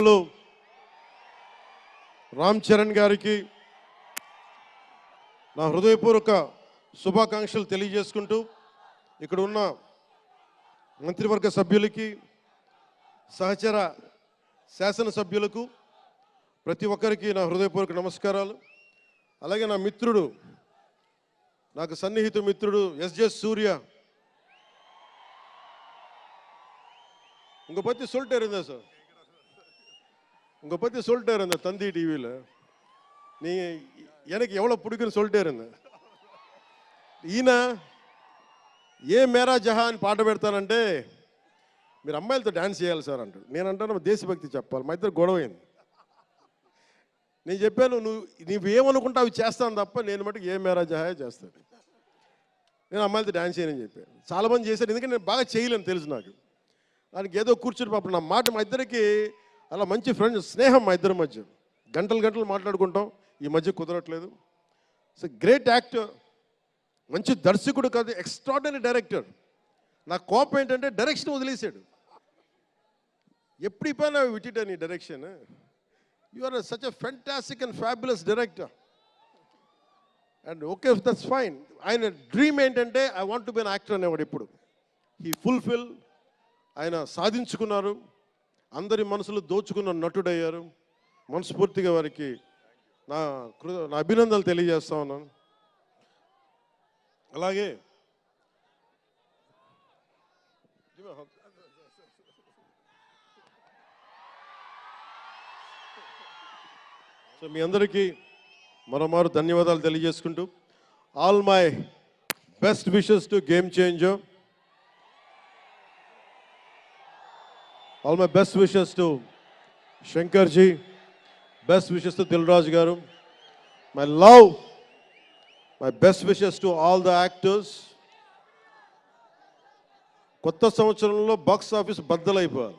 లో రామ్ చరణ్ గారికి నా హృదయపూర్వక శుభాకాంక్షలు తెలియజేసుకుంటూ ఇక్కడ ఉన్న మంత్రివర్గ సభ్యులకి సహచర శాసనసభ్యులకు ప్రతి ఒక్కరికి నా హృదయపూర్వక నమస్కారాలు అలాగే నా మిత్రుడు నాకు సన్నిహిత మిత్రుడు ఎస్జే సూర్య உங்க பத்தி சொல்லிட்டே இருந்தேன் சார் உங்க பத்தி சொல்லிட்டே இருந்தேன் தந்தி டிவியில் நீங்க எனக்கு எவ்வளவு பிடிக்கும்னு சொல்லிட்டே இருந்தேன் ఈయన ఏ మేరా జహా అని పాట పెడతానంటే మీరు అమ్మాయిలతో డాన్స్ చేయాలి సార్ అంటాడు నేను అంటాను దేశభక్తి చెప్పాలి మా ఇద్దరు గొడవ అయింది నేను చెప్పాను నువ్వు నువ్వు ఏమనుకుంటావు అవి చేస్తాను తప్ప నేను మటుకు ఏ మేరా జహాయే చేస్తాను నేను అమ్మాయిలతో డాన్స్ చేయనని చెప్పాను చాలామంది చేశారు ఎందుకంటే నేను బాగా చేయలేను తెలుసు నాకు దానికి ఏదో కూర్చుని పాపం నా మాట మా ఇద్దరికి అలా మంచి ఫ్రెండ్స్ స్నేహం మా ఇద్దరి మధ్య. గంటలు గంటలు మాట్లాడుకుంటాం. ఈ మధ్య కుదరట్లేదు. సో గ్రేట్ యాక్టర్ మంచి దర్శకుడు కాదు ఎక్స్ట్రాడనరీ డైరెక్టర్ నా కోపం ఏంటంటే డైరెక్షన్ వదిలేశాడు. ఎప్పుడు పైన విటిట నీ direction you are such a fantastic and fabulous director and okay that's fine ఆయన డ్రీమ్ ఏంటంటే I want to be an actor అనేవాడు ఇప్పుడు హీ ఫుల్ఫిల్ ఆయన సాధించుకున్నారు. అందరి మనసులు దోచుకున్న నటుడయ్యారు. మనస్ఫూర్తిగా వారికి నా కృ నా అభినందనలు తెలియజేస్తా ఉన్నాను. అలాగే సో మీ అందరికీ మరోమారు ధన్యవాదాలు తెలియజేసుకుంటూ. All my best wishes to Game Changer. All my best wishes to Shankar ji best wishes to Dil Dil Raju గారు my love my best wishes to all the actors కొత్త సంవత్సరంలో బాక్స్ ఆఫీస్ బద్దలైపోవాలి.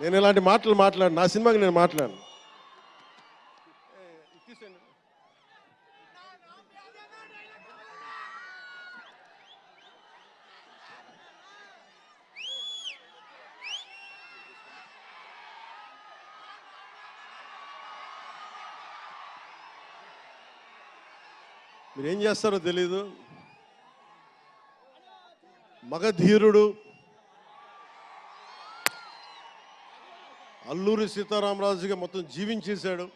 నేను ఇలాంటి మాటలు మాట్లాడు నా సినిమాకి నేను మాట్లాడను. మీరు ఏం చేస్తారో తెలీదు. మగధీరుడు. అల్లూరి సీతారామరాజుగా మొత్తం జీవించేశాడు.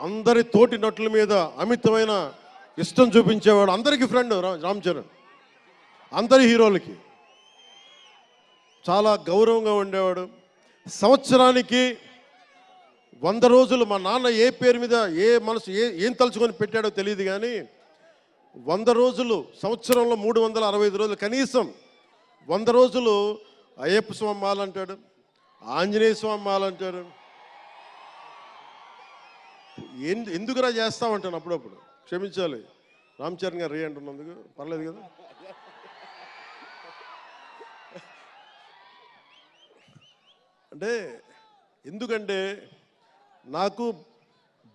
అందరి తోటి నటుల మీద అమితమైన ఇష్టం చూపించేవాడు అందరికీ ఫ్రెండ్ రామ్ చరణ్. అందరి హీరోలకి. చాలా గౌరవంగా ఉండేవాడు. సంవత్సరానికి వంద రోజులు మా నాన్న ఏ పేరు మీద ఏ మనసు ఏ ఏం తలుచుకొని పెట్టాడో తెలియదు కానీ వంద రోజులు సంవత్సరంలో మూడు వందల అరవై ఐదు రోజులు కనీసం వంద రోజులు అయ్యప్ప స్వామి మాల ఆంజనేయ స్వామి మాల ఎందు ఎందుకురా చేస్తామంటాను అప్పుడప్పుడు? క్షమించాలి. రామ్ చరణ్ గారు రే అంటున్నందుకు పర్లేదు కదా? అంటే ఎందుకంటే నాకు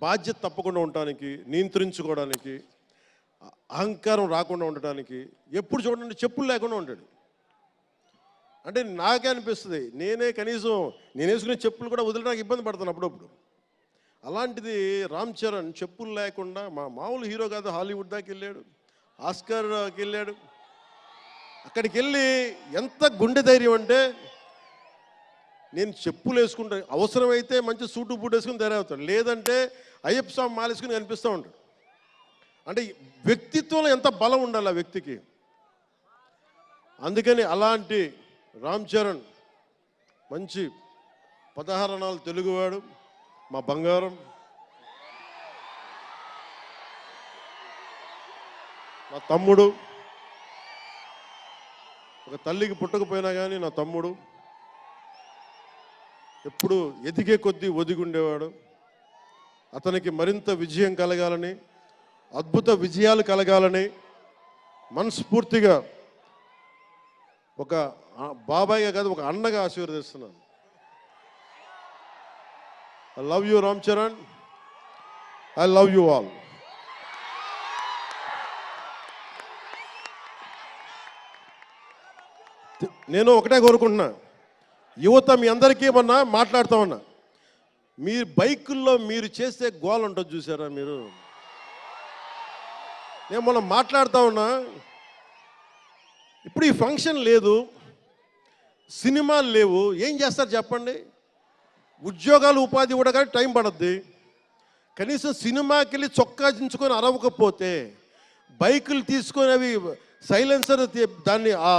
బాధ్యత తప్పకుండా ఉండటానికి నియంత్రించుకోవడానికి అహంకారం రాకుండా ఉండటానికి ఎప్పుడు చూడండి చెప్పులు లేకుండా ఉంటాడు అంటే నాకే అనిపిస్తుంది నేనే కనీసం నేను వేసుకునే చెప్పులు కూడా వదలడానికి ఇబ్బంది పడతాను అప్పుడప్పుడు. అలాంటిది రామ్ చరణ్ చెప్పులు లేకుండా మా మామూలు హీరో కాదు హాలీవుడ్ దాకా వెళ్ళాడు ఆస్కర్కి వెళ్ళాడు. అక్కడికి వెళ్ళి ఎంత గుండె ధైర్యం అంటే నేను చెప్పులు వేసుకుంటాను అవసరమైతే మంచి సూటు బూట్ వేసుకుని తయారవుతాడు లేదంటే అయ్యప్ప స్వామి మాలేసుకుని కనిపిస్తూ ఉంటాడు. అంటే వ్యక్తిత్వంలో ఎంత బలం ఉండాలి ఆ వ్యక్తికి? అందుకని అలాంటి రామ్ చరణ్ మంచి పదహారణాలు తెలుగువాడు మా బంగారం. నా తమ్ముడు. ఒక తల్లికి పుట్టకపోయినా కానీ నా తమ్ముడు. ఎప్పుడు ఎదిగే కొద్దీ ఒదిగుండేవాడు. అతనికి మరింత విజయం కలగాలని అద్భుత విజయాలు కలగాలని మనస్ఫూర్తిగా ఒక బాబాయ్గా కాదు ఒక అన్నగా ఆశీర్వదిస్తున్నాను. I love you Ram Charan I love you all నేను ఒకటే కోరుకుంటున్నా. యువత మీ అందరికీ మొన్న మాట్లాడుతా ఉన్నా. మీ బైకుల్లో మీరు చేసే గోల్ ఉంటుంది చూసారా మీరు? నేను మొన్న మాట్లాడుతూ ఉన్నా. ఇప్పుడు ఈ ఫంక్షన్ లేదు. సినిమాలు లేవు. ఏం చేస్తారు చెప్పండి? ఉద్యోగాలు ఉపాధి కూడా కానీ టైం పడద్ది. కనీసం సినిమాకి వెళ్ళి చొక్కా దించుకొని అరవకపోతే బైకులు తీసుకొని అవి సైలెన్సర్ దాన్ని ఆ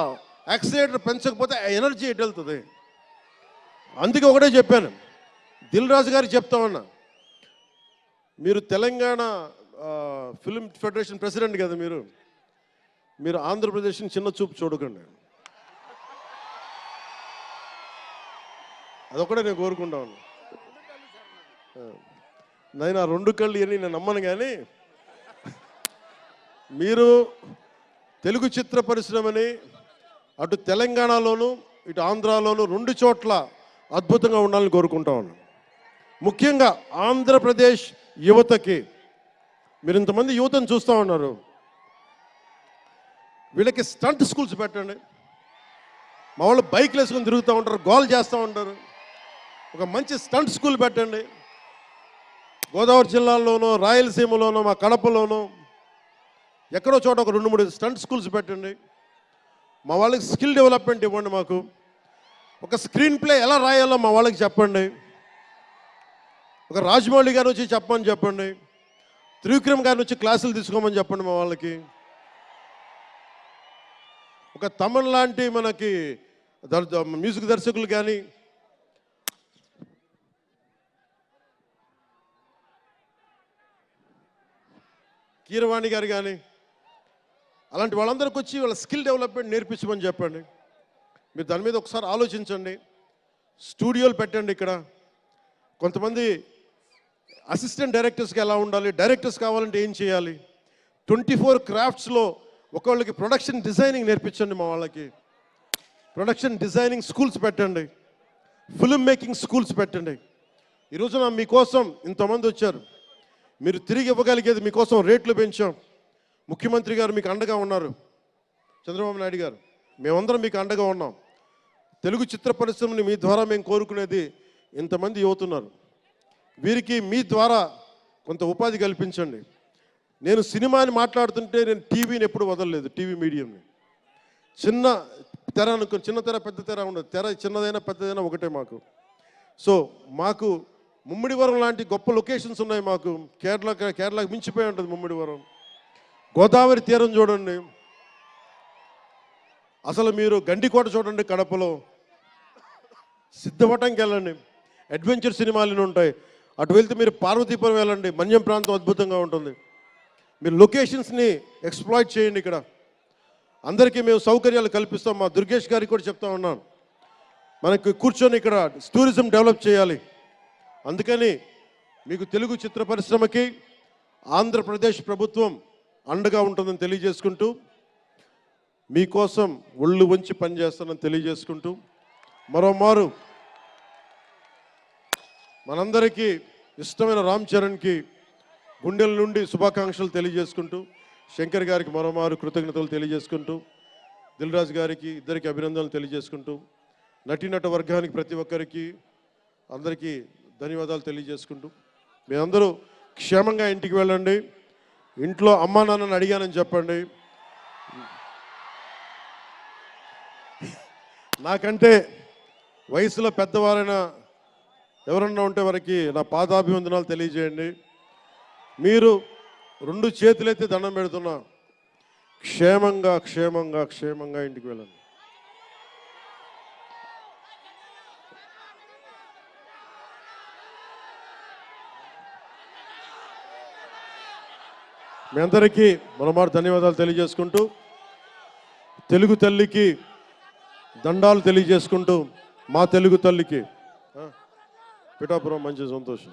యాక్సిలేటర్ పెంచకపోతే ఎనర్జీ ఎటు వెళ్తుంది? అందుకే ఒకటే చెప్పాను. దిల్ రాజు గారికి చెప్తా ఉన్నా. మీరు తెలంగాణ ఫిల్మ్ ఫెడరేషన్ ప్రెసిడెంట్ కదా మీరు. మీరు ఆంధ్రప్రదేశ్ని చిన్న చూపు చూడకండి. అదొకటే నేను కోరుకుంటా ఉన్నా. నేను ఆ రెండు కళ్ళు అని నేను నమ్మను కానీ మీరు తెలుగు చిత్ర పరిశ్రమని అటు తెలంగాణలోను ఇటు ఆంధ్రాలోను రెండు చోట్ల అద్భుతంగా ఉండాలని కోరుకుంటా ఉన్నాను. ముఖ్యంగా ఆంధ్రప్రదేశ్ యువతకి మీరు ఇంతమంది యువతను చూస్తూ ఉన్నారు వీళ్ళకి స్టంట్ స్కూల్స్ పెట్టండి. మా వాళ్ళు బైక్లు వేసుకొని తిరుగుతూ ఉంటారు గోల్ చేస్తూ ఉంటారు. ఒక మంచి స్టంట్ స్కూల్ పెట్టండి. గోదావరి జిల్లాలోనూ రాయలసీమలోనో మా కడపలోనో ఎక్కడో చోట ఒక రెండు మూడు స్టంట్ స్కూల్స్ పెట్టండి. మా వాళ్ళకి స్కిల్ డెవలప్మెంట్ ఇవ్వండి మాకు. ఒక స్క్రీన్ ప్లే ఎలా రాయాలో మా వాళ్ళకి చెప్పండి. ఒక రాజమౌళి గారు వచ్చి చెప్పమని చెప్పండి. త్రివిక్రమ్ గారిని వచ్చి క్లాసులు తీసుకోమని చెప్పండి మా వాళ్ళకి. ఒక తమన్ లాంటి మనకి మ్యూజిక్ దర్శకులు కానీ కీరవాణి గారు కానీ అలాంటి వాళ్ళందరికీ వచ్చి వాళ్ళ స్కిల్ డెవలప్మెంట్ నేర్పించమని చెప్పండి. మీరు దాని మీద ఒకసారి ఆలోచించండి. స్టూడియోలు పెట్టండి ఇక్కడ. కొంతమంది అసిస్టెంట్ డైరెక్టర్స్కి ఎలా ఉండాలి? డైరెక్టర్స్ కావాలంటే ఏం చేయాలి? ట్వంటీ ఫోర్ క్రాఫ్ట్స్లో ఒకళ్ళకి ప్రొడక్షన్ డిజైనింగ్ నేర్పించండి మా వాళ్ళకి. ప్రొడక్షన్ డిజైనింగ్ స్కూల్స్ పెట్టండి. ఫిల్మ్ మేకింగ్ స్కూల్స్ పెట్టండి. ఈరోజున మీకోసం ఇంతమంది వచ్చారు. మీరు తిరిగి ఇవ్వగలిగేది మీకోసం రేట్లు పెంచాం. ముఖ్యమంత్రి గారు మీకు అండగా ఉన్నారు. చంద్రబాబు నాయుడు గారు. మేమందరం మీకు అండగా ఉన్నాం. తెలుగు చిత్ర పరిశ్రమని మీ ద్వారా మేము కోరుకునేది ఇంతమంది యువతున్నారు. వీరికి మీ ద్వారా కొంత ఉపాధి కల్పించండి. నేను సినిమాని మాట్లాడుతుంటే నేను టీవీని ఎప్పుడు వదలలేదు టీవీ మీడియంని. చిన్న తెర అనుకో చిన్న తెర పెద్ద తెర ఉండదు. తెర చిన్నదైనా పెద్దదైనా ఒకటే మాకు. సో మాకు ముమ్మిడివరం లాంటి గొప్ప లొకేషన్స్ ఉన్నాయి మాకు. కేరళ కేరళకు మించిపోయి ఉంటుంది ముమ్మిడివరం. గోదావరి తీరం చూడండి. అసలు మీరు గండికోట చూడండి కడపలో. సిద్ధపటంకి వెళ్ళండి అడ్వెంచర్ సినిమాలు ఉంటాయి. అటు వెళ్తే మీరు పార్వతీపురం వెళ్ళండి. మన్యం ప్రాంతం అద్భుతంగా ఉంటుంది. మీరు లొకేషన్స్ని ఎక్స్ప్లాయిట్ చేయండి ఇక్కడ. అందరికీ మేము సౌకర్యాలు కల్పిస్తాం. మా దుర్గేష్ గారికి కూడా చెప్తా ఉన్నాను. మనకి కూర్చొని ఇక్కడ టూరిజం డెవలప్ చేయాలి. అందుకని మీకు తెలుగు చిత్ర పరిశ్రమకి ఆంధ్రప్రదేశ్ ప్రభుత్వం అండగా ఉంటుందని తెలియజేసుకుంటూ మీకోసం ఒళ్ళు వంచి పనిచేస్తానని తెలియజేసుకుంటూ మరోమారు మనందరికీ ఇష్టమైన రామ్ చరణ్కి గుండెల నుండి శుభాకాంక్షలు తెలియజేసుకుంటూ శంకర్ గారికి మరోమారు కృతజ్ఞతలు తెలియజేసుకుంటూ దిల్ రాజు గారికి ఇద్దరికి అభినందనలు తెలియజేసుకుంటూ నటీనట వర్గానికి ప్రతి ఒక్కరికి అందరికీ ధన్యవాదాలు తెలియజేసుకుంటూ మీ అందరూ క్షేమంగా ఇంటికి వెళ్ళండి. ఇంట్లో అమ్మా నాన్నని అడిగానని చెప్పండి. నాకంటే వయసులో పెద్దవారైన ఎవరన్నా ఉంటే వారికి నా పాదాభివందనాలు తెలియజేయండి. మీరు రెండు చేతులైతే దండం పెడుతున్నా క్షేమంగా క్షేమంగా క్షేమంగా ఇంటికి వెళ్ళండి. మీ అందరికీ మనమారు ధన్యవాదాలు తెలియజేసుకుంటూ తెలుగు తల్లికి దండాలు తెలియజేసుకుంటూ మా తెలుగు తల్లికి పిఠాపురం మంచి సంతోషం.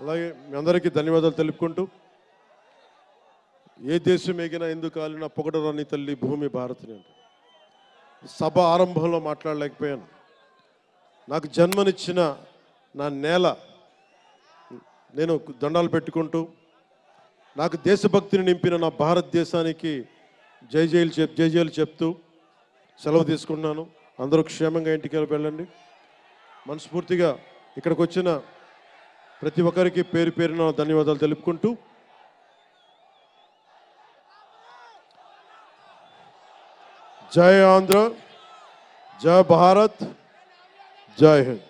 అలాగే మీ అందరికీ ధన్యవాదాలు తెలుపుకుంటూ ఏ దేశం ఎగినా ఎందుకు కాలిన పొగడరాని తల్లి భూమి భారతిని అంటే. సభ ఆరంభంలో మాట్లాడలేకపోయాను. నాకు జన్మనిచ్చిన నా నేల నేను దండాలు పెట్టుకుంటూ నాకు దేశభక్తిని నింపిన నా భారతదేశానికి జై జైలు చెప్ జై జైలు చెప్తూ సెలవు తీసుకున్నాను అందరూ క్షేమంగా ఇంటికి వెళ్ళండి. మనస్ఫూర్తిగా ఇక్కడికి వచ్చిన ప్రతి ఒక్కరికి పేరు పేరున ధన్యవాదాలు తెలుపుకుంటూ జై ఆంధ్ర జై భారత్ జై హింద్.